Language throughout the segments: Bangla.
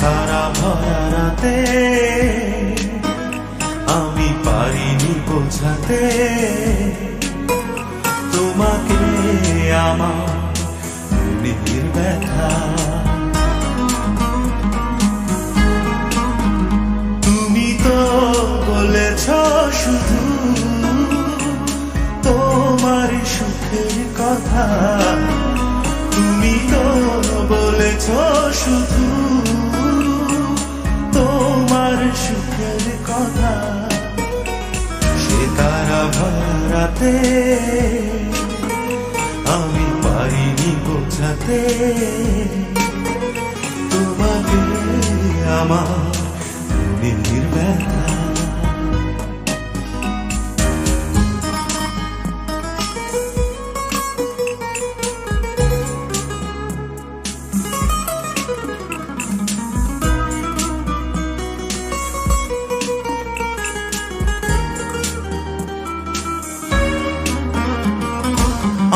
তারা ভরা আমি পারিনি বোঝাতে কথা তুমি তো বলেছ শুধু তোমার সুখের কথা। সে তারা ভরাতে আমি পারিনি বোঝাতে। তোমাকে আমার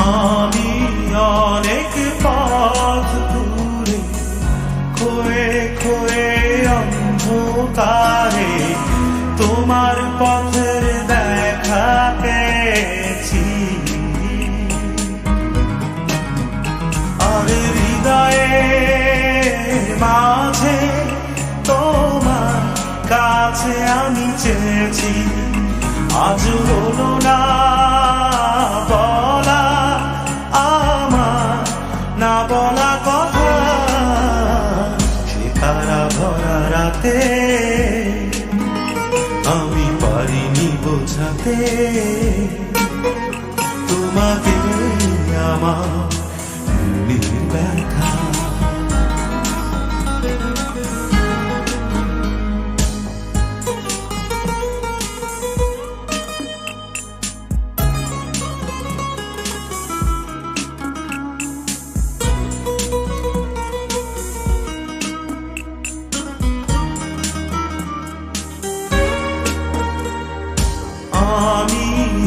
আমি অনেক পথ দূরে, খোয়ে খোয়ে অন্ধকারে তোমার পথের দেখা পেয়েছি। আর হৃদয়ে মাঝে তোমার কাছে আমি চেয়েছি, আজ হলো না আমি পারিনি বোঝাতে। তোমাকে আমার ব্যথা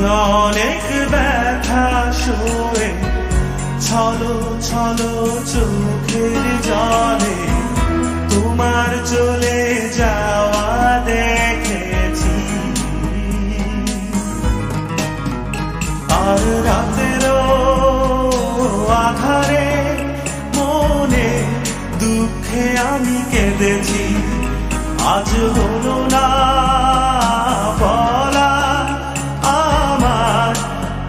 অনেক ব্যথা সয়ে ছলো ছলো চোখের জলে তোমার চলে যাওয়া দেখেছি আর রাতেরও আধারে মনে দুঃখে আমি কেঁদেছি আজ হলো না